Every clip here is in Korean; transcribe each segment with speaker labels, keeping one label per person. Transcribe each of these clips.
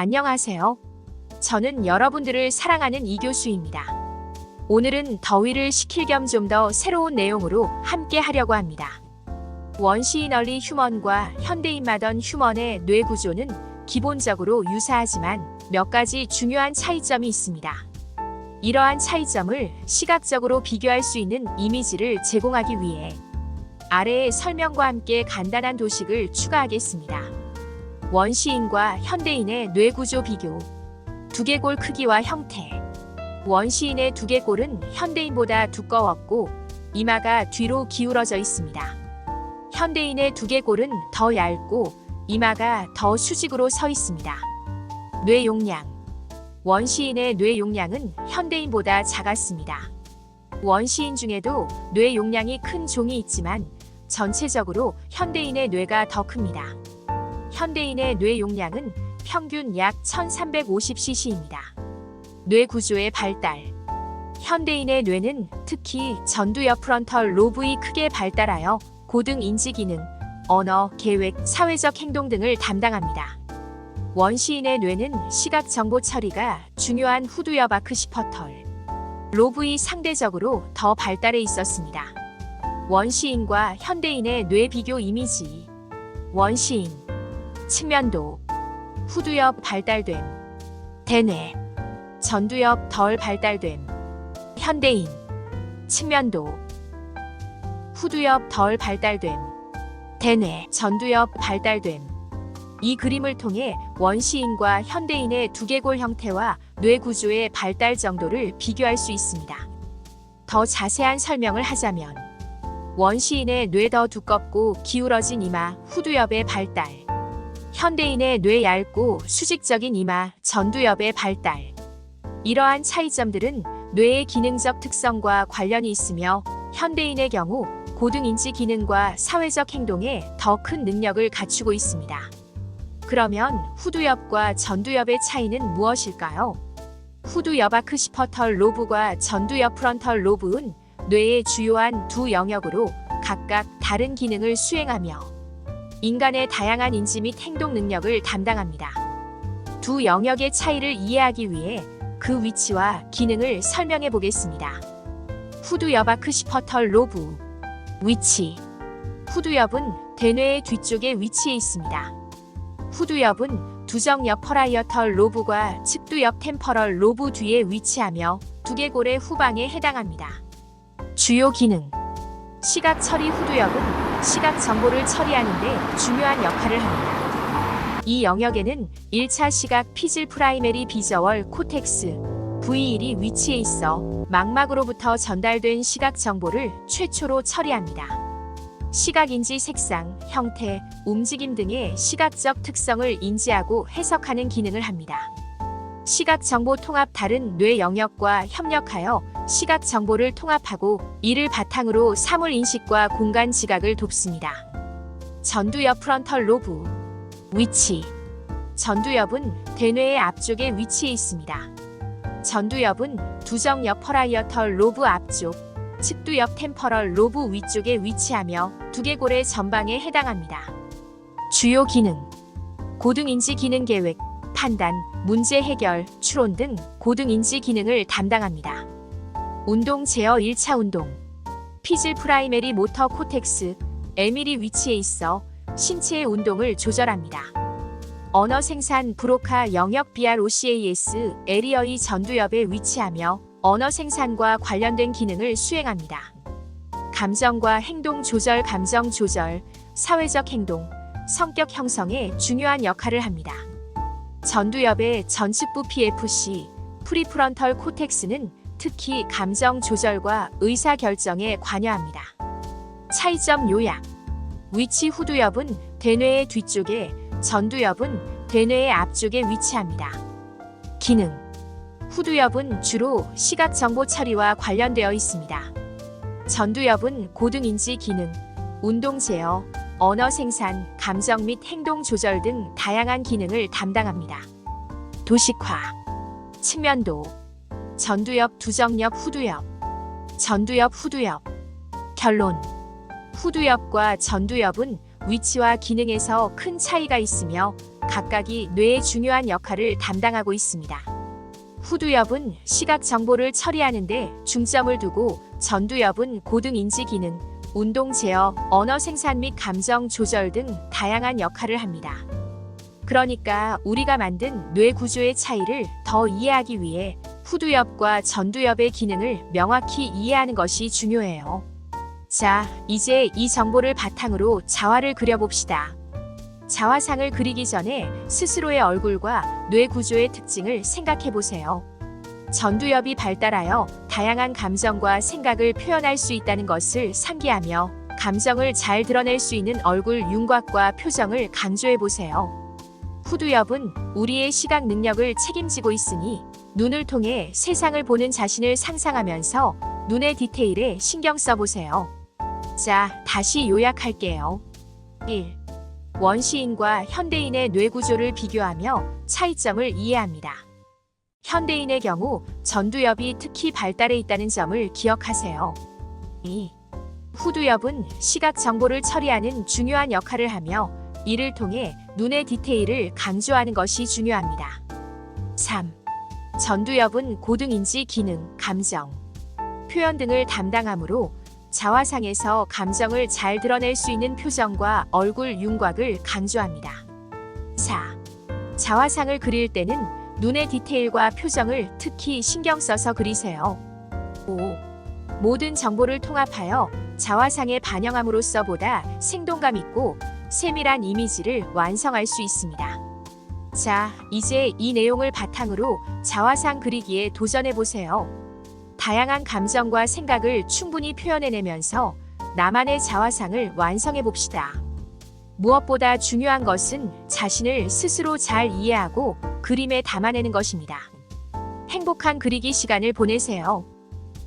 Speaker 1: 안녕하세요. 저는 여러분들을 사랑하는 이 교수입니다. 오늘은 더위를 식힐 겸 좀 더 새로운 내용으로 함께 하려고 합니다. 원시인 얼리 휴먼과 현대인 마던 휴먼의 뇌 구조는 기본적으로 유사하지만 몇 가지 중요한 차이점이 있습니다. 이러한 차이점을 시각적으로 비교할 수 있는 이미지를 제공하기 위해 아래의 설명과 함께 간단한 도식을 추가하겠습니다. 원시인과 현대인의 뇌 구조 비교. 두개골 크기와 형태. 원시인의 두개골은 현대인보다 두꺼웠고 이마가 뒤로 기울어져 있습니다. 현대인의 두개골은 더 얇고 이마가 더 수직으로 서 있습니다. 뇌 용량. 원시인의 뇌 용량은 현대인보다 작았습니다. 원시인 중에도 뇌 용량이 큰 종이 있지만 전체적으로 현대인의 뇌가 더 큽니다. 현대인의 뇌 용량은 평균 약 1350cc입니다. 뇌 구조의 발달. 현대인의 뇌는 특히 전두엽 프런털 로브이 크게 발달하여 고등 인지 기능, 언어, 계획, 사회적 행동 등을 담당합니다. 원시인의 뇌는 시각 정보 처리가 중요한 후두엽 아크시퍼털, 로브이 상대적으로 더 발달해 있었습니다. 원시인과 현대인의 뇌 비교 이미지. 원시인. 측면도. 후두엽 발달됨. 대뇌. 전두엽 덜 발달됨. 현대인. 측면도. 후두엽 덜 발달됨. 대뇌. 전두엽 발달됨. 이 그림을 통해 원시인과 현대인의 두개골 형태와 뇌 구조의 발달 정도를 비교할 수 있습니다. 더 자세한 설명을 하자면 원시인의 뇌 더 두껍고 기울어진 이마, 후두엽의 발달. 현대인의 뇌 얇고 수직적인 이마, 전두엽의 발달. 이러한 차이점들은 뇌의 기능적 특성과 관련이 있으며 현대인의 경우 고등인지 기능과 사회적 행동에 더 큰 능력을 갖추고 있습니다. 그러면 후두엽과 전두엽의 차이는 무엇일까요? 후두엽 아크시퍼털 로브와 전두엽 프런털 로브는 뇌의 주요한 두 영역으로 각각 다른 기능을 수행하며 인간의 다양한 인지 및 행동 능력을 담당합니다. 두 영역의 차이를 이해하기 위해 그 위치와 기능을 설명해 보겠습니다. 후두엽 아크 시퍼털 로브 위치 후두엽은 대뇌의 뒤쪽에 위치해 있습니다. 후두엽은 두정엽 퍼라이어털 로브과 측두엽 템퍼럴 로브 뒤에 위치하며 두개골의 후방에 해당합니다. 주요 기능 시각 처리 후두엽은 시각 정보를 처리하는데 중요한 역할을 합니다. 이 영역에는 1차 시각 피질 프라이메리 비저월 코텍스 V1이 위치해 있어 망막으로부터 전달된 시각 정보를 최초로 처리합니다. 시각인지 색상, 형태, 움직임 등의 시각적 특성을 인지하고 해석하는 기능을 합니다. 시각 정보 통합 다른 뇌 영역과 협력하여 시각 정보를 통합하고 이를 바탕으로 사물 인식과 공간 지각을 돕습니다. 전두엽 프런털 로브 위치 전두엽은 대뇌의 앞쪽에 위치해 있습니다. 전두엽은 두정엽 퍼라이어털 로브 앞쪽, 측두엽 템퍼럴 로브 위쪽에 위치하며 두개골의 전방에 해당합니다. 주요 기능 고등인지 기능 계획, 판단, 문제 해결, 추론 등 고등 인지 기능을 담당합니다. 운동 제어 1차 운동 피질 프라이메리 모터 코텍스 에밀이 위치해 있어 신체의 운동을 조절합니다. 언어 생산 브로카 영역 BROCAS 에리어의 전두엽에 위치하며 언어 생산과 관련된 기능을 수행합니다. 감정과 행동 조절, 감정 조절, 사회적 행동, 성격 형성에 중요한 역할을 합니다. 전두엽의 전측부 PFC, 프리프런털 코텍스는 특히 감정 조절과 의사 결정에 관여합니다. 차이점 요약. 위치 후두엽은 대뇌의 뒤쪽에, 전두엽은 대뇌의 앞쪽에 위치합니다. 기능. 후두엽은 주로 시각 정보 처리와 관련되어 있습니다. 전두엽은 고등인지 기능, 운동 제어, 언어 생산, 감정 및 행동 조절 등 다양한 기능을 담당합니다. 도식화, 측면도, 전두엽, 두정엽, 후두엽, 전두엽, 후두엽. 결론. 후두엽과 전두엽은 위치와 기능에서 큰 차이가 있으며 각각이 뇌의 중요한 역할을 담당하고 있습니다. 후두엽은 시각 정보를 처리하는데 중점을 두고 전두엽은 고등 인지 기능, 운동 제어, 언어 생산 및 감정 조절 등 다양한 역할을 합니다. 그러니까 우리가 만든 뇌 구조의 차이를 더 이해하기 위해 후두엽과 전두엽의 기능을 명확히 이해하는 것이 중요해요. 자, 이제 이 정보를 바탕으로 자화를 그려봅시다. 자화상을 그리기 전에 스스로의 얼굴과 뇌 구조의 특징을 생각해 보세요. 전두엽이 발달하여 다양한 감정과 생각을 표현할 수 있다는 것을 상기하며 감정을 잘 드러낼 수 있는 얼굴 윤곽과 표정을 강조해 보세요. 후두엽은 우리의 시각 능력을 책임지고 있으니 눈을 통해 세상을 보는 자신을 상상하면서 눈의 디테일에 신경 써보세요. 자, 다시 요약할게요. 1. 원시인과 현대인의 뇌 구조를 비교하며 차이점을 이해합니다. 현대인의 경우 전두엽이 특히 발달해 있다는 점을 기억하세요. 2. 후두엽은 시각 정보를 처리하는 중요한 역할을 하며 이를 통해 눈의 디테일을 강조하는 것이 중요합니다. 3. 전두엽은 고등인지 기능, 감정, 표현 등을 담당하므로 자화상에서 감정을 잘 드러낼 수 있는 표정과 얼굴 윤곽을 강조합니다. 4. 자화상을 그릴 때는 눈의 디테일과 표정을 특히 신경 써서 그리세요. 5. 모든 정보를 통합하여 자화상에 반영함으로써 보다 생동감 있고 세밀한 이미지를 완성할 수 있습니다. 자, 이제 이 내용을 바탕으로 자화상 그리기에 도전해 보세요. 다양한 감정과 생각을 충분히 표현해내면서 나만의 자화상을 완성해 봅시다. 무엇보다 중요한 것은 자신을 스스로 잘 이해하고 그림에 담아내는 것입니다. 행복한 그리기 시간을 보내세요.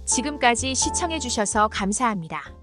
Speaker 1: 지금까지 시청해주셔서 감사합니다.